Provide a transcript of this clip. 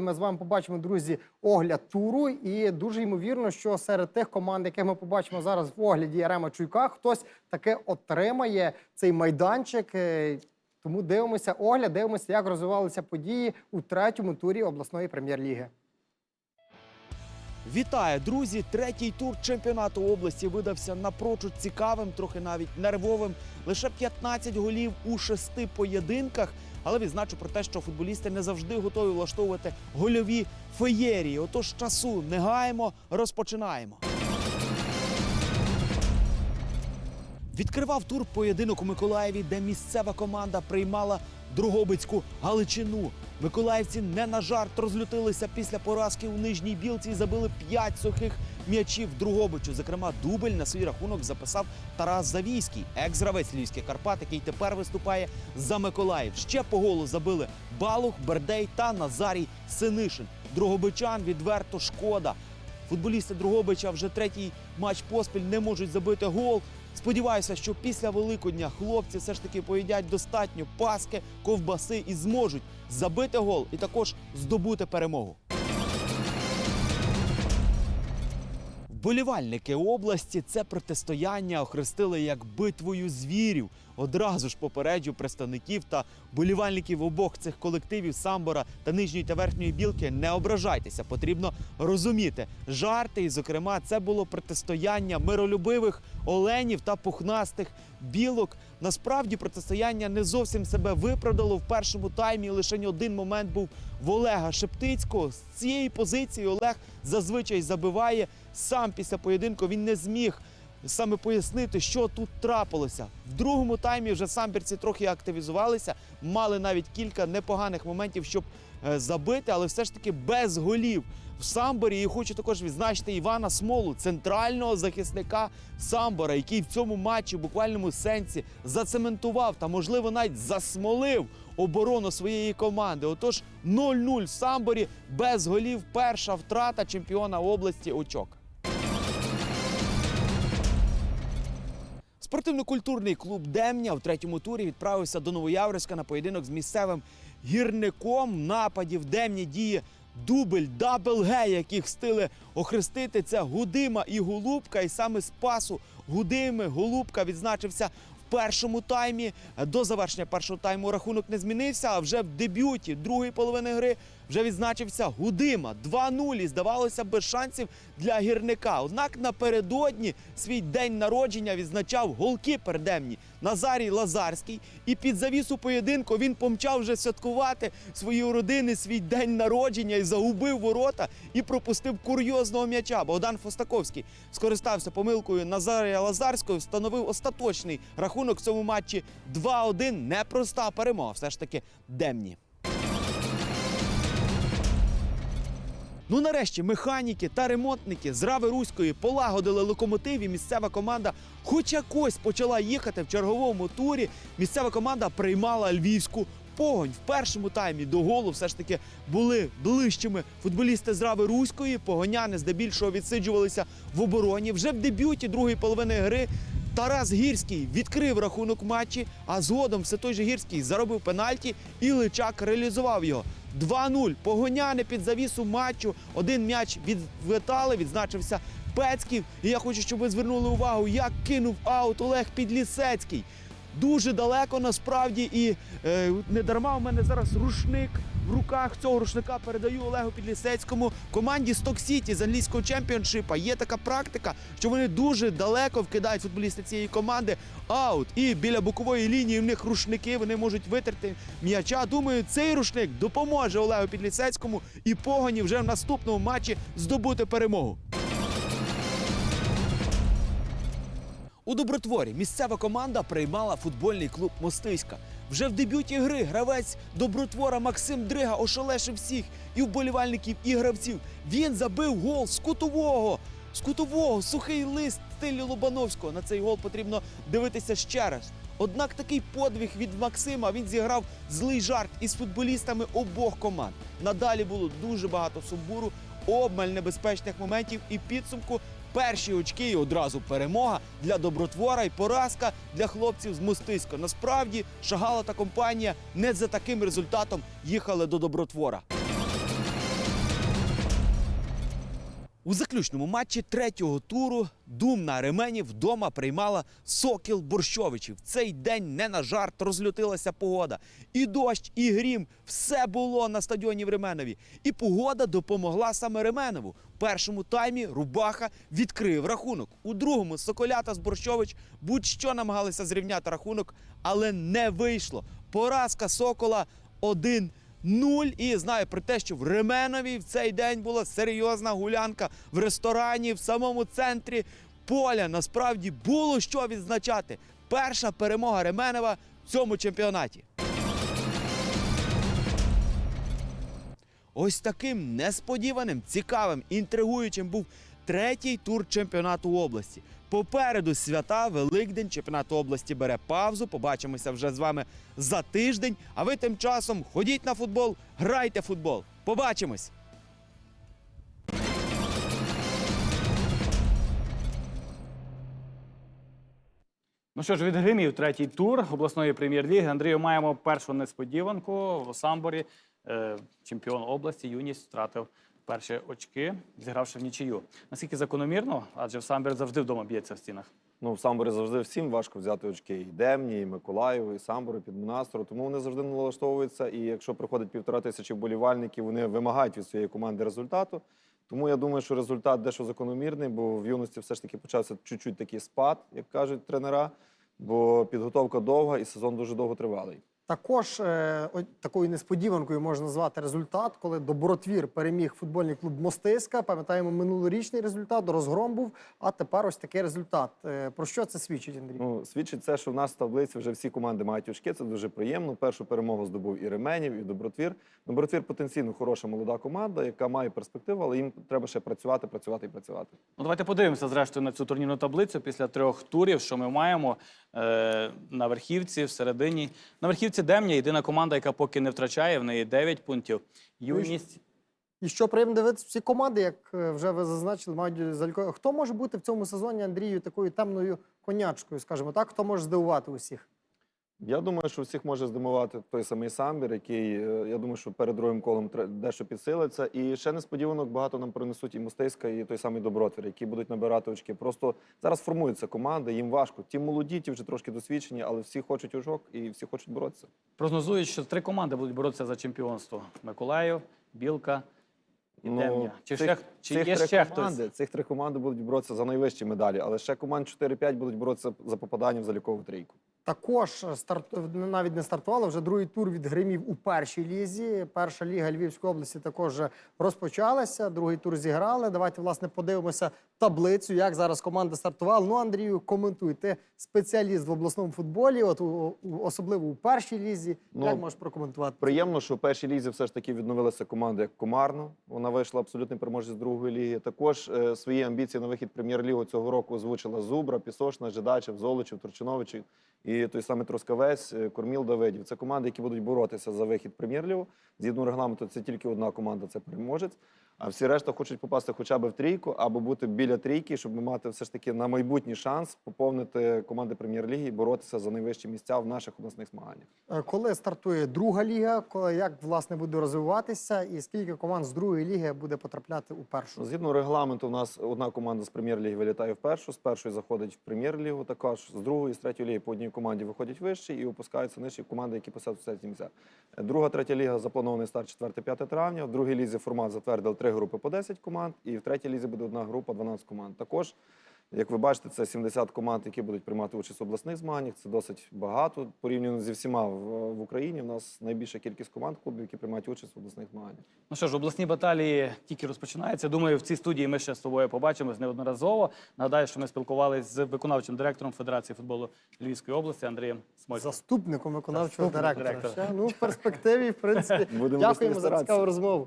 Ми з вами побачимо, друзі, огляд туру. І дуже ймовірно, що серед тих команд, яких ми побачимо зараз в огляді Ярема Чуйка, хтось таке отримає цей майданчик. Е, Тому дивимося огляд, дивимося, як розвивалися події у третьому турі обласної прем'єр-ліги. Вітаю, друзі! Третій тур чемпіонату області видався напрочуд цікавим, трохи навіть нервовим. Лише 15 голів у шести поєдинках. Але відзначу про те, що футболісти не завжди готові влаштовувати гольові феєрії. Отож, часу не гаємо, розпочинаємо. Відкривав тур поєдинок у Миколаєві, де місцева команда приймала Другобицьку Галичину. Миколаївці не на жарт розлютилися після поразки у нижній білці і забили п'ять сухих м'ячів Другобичу. Зокрема, дубль на свій рахунок записав Тарас Завійський, екс-гравець Львівських Карпат, який тепер виступає за Миколаїв. Ще по голу забили Балух, Бердей та Назарій Синишин. Другобичан відверто шкода. Футболісти Другобича вже третій матч поспіль не можуть забити гол. Сподіваюся, що після Великодня хлопці все ж таки поїдять достатньо паски, ковбаси і зможуть забити гол і також здобути перемогу. Вболівальники області це протистояння охрестили як битвою звірів. Одразу ж попереджу представників та болівальників обох цих колективів Самбора та нижньої та верхньої білки. Не ображайтеся, потрібно розуміти. Жарти, і, зокрема, це було протистояння миролюбивих оленів та пухнастих білок. Насправді протистояння не зовсім себе виправдало в першому таймі. Лише один момент був в Олега Шептицького. З цієї позиції Олег зазвичай забиває. Сам після поєдинку він не зміг саме пояснити, що тут трапилося. В другому таймі вже самбірці трохи активізувалися, мали навіть кілька непоганих моментів, щоб е, забити, але все ж таки без голів в самборі. І хочу також відзначити Івана Смолу, центрального захисника самбора, який в цьому матчі в буквальному сенсі зацементував та, можливо, навіть засмолив оборону своєї команди. Отож, 0-0 в самборі без голів. Перша втрата чемпіона області очок. Спортивно-культурний клуб Демня в третьому турі відправився до Новояврська на поєдинок з місцевим гірником. В нападі в Демні діє дубль, дабл Г, яких встигли охрестити. Це Гудима і Голубка. І саме з пасу Гудими Голубка відзначився в першому таймі. До завершення першого тайму рахунок не змінився. А вже в дебюті другої половини гри вже відзначився Гудима 2-0. І здавалося без шансів для гірника. Однак напередодні свій день народження відзначав голкіпер Демні Назарій Лазарський. І під завісу поєдинку він помчав вже святкувати свої родини, свій день народження і загубив ворота і пропустив курйозного м'яча. Богдан Фостаковський скористався помилкою Назарія Лазарського, встановив остаточний рахунок в цьому матчі 2-1. Непроста перемога. Все ж таки Демні. Ну нарешті механіки та ремонтники з Рави Руської полагодили локомотив і місцева команда хоч якось почала їхати в черговому турі. Місцева команда приймала львівську погонь. В першому таймі до голу все ж таки були ближчими футболісти з Рави Руської. Погоняни здебільшого відсиджувалися в обороні. Вже в дебюті другої половини гри Тарас Гірський відкрив рахунок матчі, а згодом все той же Гірський заробив пенальті і Личак реалізував його. 2-0. Погоняни під завісу матчу. Один м'яч відвітали, відзначився Пецьків. І я хочу, щоб ви звернули увагу, як кинув аут Олег Підлісецький. Дуже далеко насправді і е, не дарма у мене зараз рушник в руках цього рушника передаю Олегу Підлісецькому команді Сток Сіті з англійського чемпіоншипа. Є така практика, що вони дуже далеко вкидають футболісти цієї команди аут. І біля бокової лінії в них рушники вони можуть витерти м'яча. Думаю, цей рушник допоможе Олегу Підлісецькому і погоні вже в наступному матчі здобути перемогу. У Добротворі місцева команда приймала футбольний клуб Мостиська. Вже в дебюті гри гравець Добротвора Максим Дрига ошелешив всіх і вболівальників, і гравців. Він забив гол з кутового. З кутового сухий лист стилі Лобановського. На цей гол потрібно дивитися ще раз. Однак такий подвиг від Максима він зіграв злий жарт із футболістами обох команд. Надалі було дуже багато сумбуру, обмаль небезпечних моментів і підсумку перші очки і одразу перемога для добротвора і поразка для хлопців з Мостиська. Насправді Шагала та компанія не за таким результатом їхали до добротвора. У заключному матчі третього туру Думна Ремені вдома приймала Сокіл Борщовичів. Цей день не на жарт розлютилася погода. І дощ, і грім все було на стадіоні в Ременові. І погода допомогла саме Ременову. В першому таймі Рубаха відкрив рахунок. У другому Соколята з Борщович будь-що намагалися зрівняти рахунок, але не вийшло. Поразка Сокола 1 Нуль і знаю про те, що в Ременові в цей день була серйозна гулянка в ресторані в самому центрі поля. Насправді було що відзначати. Перша перемога Ременова в цьому чемпіонаті. Ось таким несподіваним, цікавим, інтригуючим був третій тур чемпіонату області. Попереду свята, Великдень, чемпіонат області бере паузу. Побачимося вже з вами за тиждень. А ви тим часом ходіть на футбол, грайте футбол. Побачимось! Ну що ж, від гримів третій тур обласної прем'єр-ліги. Андрію, маємо першу несподіванку в Самборі. Е, чемпіон області юність втратив перші очки, зігравши в нічию. Наскільки закономірно, адже в Самбір завжди вдома б'ється в стінах. Ну, в Самборі завжди всім важко взяти очки. І Демні, і Миколаєву, і Самбору, і Підмонастеру. Тому вони завжди налаштовуються. І якщо приходить півтора тисячі вболівальників, вони вимагають від своєї команди результату. Тому я думаю, що результат дещо закономірний, бо в юності все ж таки почався чуть-чуть такий спад, як кажуть тренера. Бо підготовка довга і сезон дуже довго тривалий. Також е, о- такою несподіванкою можна назвати результат, коли Добротвір переміг футбольний клуб Мостиська. Пам'ятаємо минулорічний результат, розгром був. А тепер ось такий результат. Е, про що це свідчить, Андрій? Ну, свідчить це, що в нас в таблиці вже всі команди мають очки. Це дуже приємно. Першу перемогу здобув і Ременів, і Добротвір. Добротвір потенційно хороша молода команда, яка має перспективу, але їм треба ще працювати, працювати і працювати. Ну, давайте подивимося, зрештою, на цю турнірну таблицю після трьох турів, що ми маємо на верхівці, всередині. На верхівці Демня єдина команда, яка поки не втрачає, в неї 9 пунктів. Юність. І що приємно дивитися, всі команди, як е, вже ви зазначили, мають залько. Хто може бути в цьому сезоні Андрію такою темною конячкою, скажімо так, хто може здивувати усіх? Я думаю, що всіх може здимувати той самий самбір, який е, я думаю, що перед другим колом дещо підсилиться. І ще несподіванок багато нам принесуть і Мостиська, і той самий Добротвір, які будуть набирати очки. Просто зараз формуються команди, їм важко. Ті молоді, ті вже трошки досвідчені, але всі хочуть очок і всі хочуть боротися. Прогнозують, що три команди будуть боротися за чемпіонство: Миколаїв, Білка і Демня. Чи, цих- ще, чи цих є три ще команди, хтось? Цих три команди будуть боротися за найвищі медалі, але ще команд 4-5 будуть боротися за попадання в залікову трійку. Також старт навіть не стартувало вже другий тур від гримів у першій лізі. Перша ліга Львівської області також розпочалася. Другий тур зіграли. Давайте власне подивимося таблицю, як зараз команда стартувала. Ну, Андрію, коментуй. Ти спеціаліст в обласному футболі, от у, у- особливо у першій лізі. Ну, як можеш прокоментувати? Приємно, що в першій лізі все ж таки відновилася команда як Комарно. Вона вийшла абсолютний переможець з другої ліги. Також е, свої амбіції на вихід прем'єр-лігу цього року озвучила Зубра, Пісошна, Жидачев, Золочів, Турчиновичів і той самий Трускавець, е, Корміл Давидів. Це команди, які будуть боротися за вихід прем'єр-лігу. Згідно регламенту, це тільки одна команда, це переможець. А всі решта хочуть попасти хоча б в трійку або бути біля трійки, щоб мати все ж таки на майбутній шанс поповнити команди прем'єр-ліги і боротися за найвищі місця в наших обласних змаганнях. Е, Коли стартує друга ліга, як власне буде розвиватися, і скільки команд з другої ліги буде потрапляти у першу? Згідно регламенту, у нас одна команда з прем'єр-ліги вилітає в першу, з першої заходить в прем'єр-лігу, також з другої, з третьої ліги по одній команді виходять вище і опускаються нижчі команди, які посадять місця. Е, Друга, третя ліга запланований старт 4-5 травня. В другій лізі формат затвердив три групи по 10 команд, і в третій лізі буде одна група 12 команд. Також, як ви бачите, це 70 команд, які будуть приймати участь в обласних змаганнях. Це досить багато. Порівняно зі всіма в, в Україні. У нас найбільша кількість команд клубів, які приймають участь в обласних змаганнях. Ну що ж, обласні баталії тільки розпочинаються. Думаю, в цій студії ми ще з тобою побачимось неодноразово. Нагадаю, що ми спілкувалися з виконавчим директором Федерації футболу Львівської області Андрієм Смольком. Заступником виконавчого Заступник директора. директора. Ще, Ну, в перспективі, в принципі, Будемо дякуємо за старатися. цікаву розмову.